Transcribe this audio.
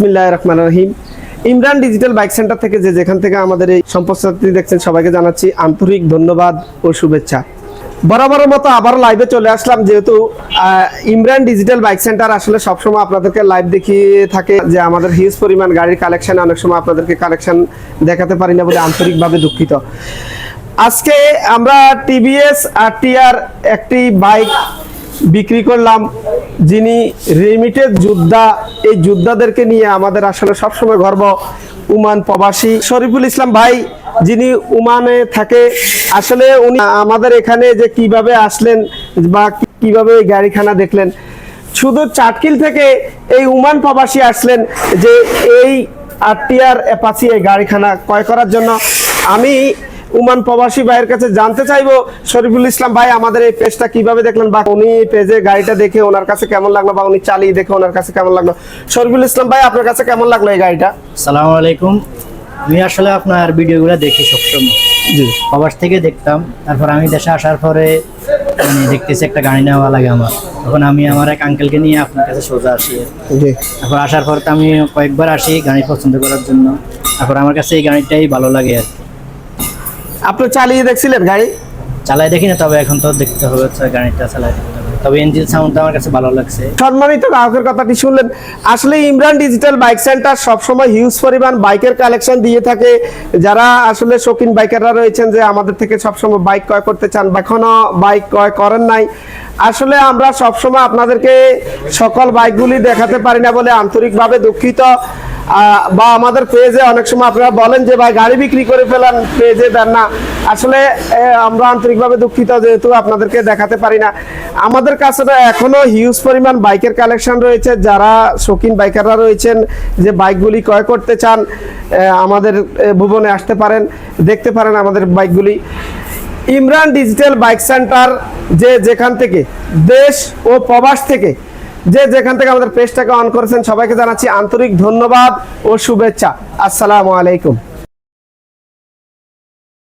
বিসমিল্লাহ রহমান রহিম। ইমরান ডিজিটাল বাইক সেন্টার থেকে যে যেখান থেকে আমাদের এই সম্পদটি দেখছেন, সবাইকে জানাচ্ছি আন্তরিক ধন্যবাদ ও শুভেচ্ছা। বরাবরের মতো আবার লাইভে চলে আসলাম, যেহেতু ইমরান ডিজিটাল বাইক সেন্টার আসলে সবসময় আপনাদেরকে লাইভ দেখিয়ে থাকে যে আমাদের হিউজ পরিমাণ গাড়ির কালেকশন অনেক সময় আপনাদেরকে কালেকশন দেখাতে পারি না বলে আন্তরিকভাবে দুঃখিত। আজকে আমরা টিভিএস আর টিআর একটি বাইক বিক্রি করলাম। যিনি রিমিটেড যোদ্ধা, এই যোদ্ধাদেরকে নিয়ে আমাদের আসলে সবসময় গর্ব উমান প্রবাসী। শরীফুল ইসলাম ভাই, যিনি উমানে থাকে, আসলে উনি আমাদের এখানে যে কীভাবে আসলেন বা কীভাবে এই গাড়িখানা দেখলেন, শুধু চাটকিল থেকে এই উমান প্রবাসী আসলেন যে এই আরটিআর অ্যাপাচি এই গাড়িখানা ক্রয় করার জন্য। আমি উমান প্রবাসী ভাইয়ের কাছে জানতে চাইব। শরীফুল ইসলাম ভাই আমাদের এই পেজটা কীভাবে দেখলেন বা উনি পেজে গাড়িটা দেখে ওনার কাছে কেমন লাগল বা উনি চালিয়ে দেখে ওনার কাছে কেমন লাগল? শরীফুল ইসলাম ভাই আপনার কাছে কেমন লাগল এই গাড়িটা? সালামু আলাইকুম। আমি আসলে আপনার ভিডিওগুলো দেখি সবসময়। জি। প্রবাস থেকে দেখতাম তারপর আমি দেশে আসার পরে মানে দেখতেছি একটা গাড়ি নেওয়া লাগে আমার। তখন আমি আমার এক আঙ্কেলকে নিয়ে আপনার কাছে সোজা আসি। জি। তারপর আসার পর তো আমি কয়েকবার আসি গাড়ি পছন্দ করার জন্য। তারপর আমার কাছে এই গাড়িটাই ভালো লাগে আর কি। আপনি চালিয়ে দেখছিলেন গাড়ি? চালাই দেখি না তবে এখন তো দেখতে হবে গাড়িটা দেখতে হবে। তবে ইঞ্জিন সাউন্ডটা আমার কাছে ভালো লাগছে। সম্মানিত গ্রাহকের কথাটি শুনলেন। আসলে ইমরান ডিজিটাল বাইক সেন্টার সবসময় হিউজ পরিমাণ বাইকের কালেকশন দিয়ে থাকে। যারা আসলে শৌখিন বাইকাররা রয়েছেন যে আমাদের থেকে সবসময় বাইক ক্রয় করতে চান বা এখনও বাইক ক্রয় করেন নাই আসলে আমরা সবসময় আপনাদেরকে সকল বাইকগুলি দেখাতে পারি না বলে আন্তরিকভাবে দুঃখিত। বা আমাদের পেজে অনেক সময় আপনারা বলেন যে, ভাই, গাড়ি বিক্রি করে ফেলান, পেজে দেন না। আসলে আমরা আন্তরিকভাবে দুঃখিত, যেহেতু আপনাদেরকে দেখাতে পারি না। আমাদের কাছে এখনও হিউজ পরিমাণ বাইকের কালেকশন রয়েছে। যারা শৌখিন বাইকাররা রয়েছেন, যে বাইকগুলি ক্রয় করতে চান আমাদের ভুবনে আসতে পারেন, দেখতে পারেন আমাদের বাইকগুলি। ইমরান ডিজিটাল বাইক সেন্টার যে যেখান থেকে, দেশ ও প্রবাস থেকে যে যেখান থেকে আমাদের পেজটাকে অন করেছেন, সবাইকে জানাচ্ছি আন্তরিক ধন্যবাদ ও শুভেচ্ছা। আসসালামু আলাইকুম।